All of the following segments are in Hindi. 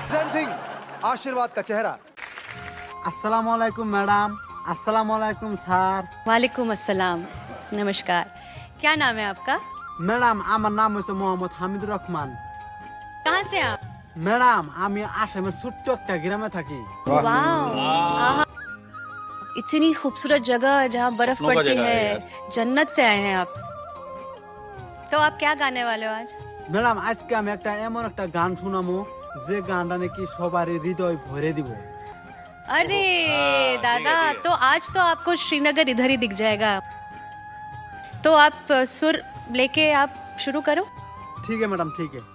प्रेजेंटिंग आशीर्वाद का चेहरा আসসালামু আলাইকুম ম্যাডাম আসসালামু আলাইকুম স্যার वालेकुम अस्सलाम नमस्कार क्या नाम है आपका ম্যাডাম আমার নাম হচ্ছে মোহাম্মদ হামিদুর রহমান कहाँ से आप ম্যাডাম আমি আসামের ছোট্ট একটা গ্রামে থাকি वाओ आहा। इतनी खूबसूरत जगह जहाँ बर्फ सपनों का पड़ती जगह है है यार। जन्नत से आए हैं आप तो आप क्या गाने वाले हो आज ম্যাডাম আজকে আমি একটা এমন একটা গান শোনামো যে গানটা নাকি সবারই হৃদয় ভরে দিব अरे दादा तो आज तो आपको श्रीनगर इधर ही दिख जाएगा तो आप अ, सुर लेके आप शुरू करो ঠিক আছে ম্যাডাম ঠিক আছে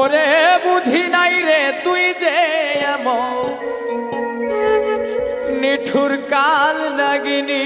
ওরে বুঝি নাই রে তুই যে এমন। নিঠুর কাল নাগিনী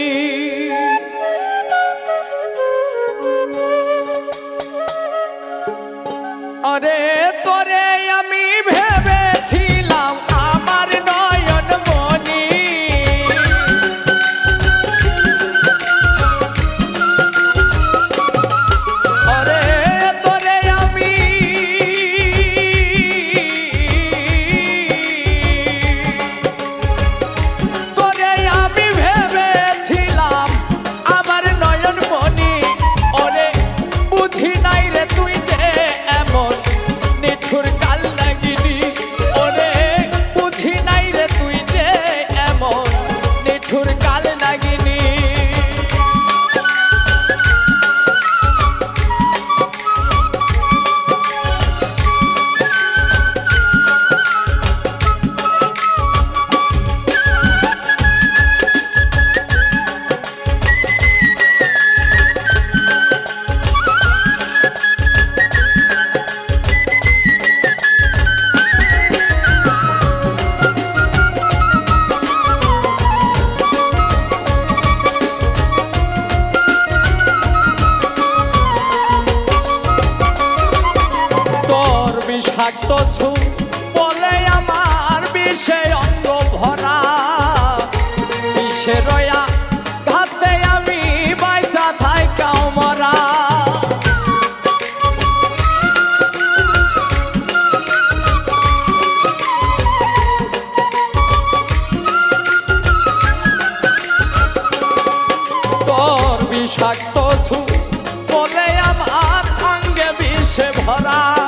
বিষাক্ত সুর বলে আমার বিষে অঙ্গ ভরা। বিষে রয়া ঘাতে আমি বাইচা থাই কামরা তোর বিষাক্ত সুর বলে আমার অঙ্গে বিষে ভরা।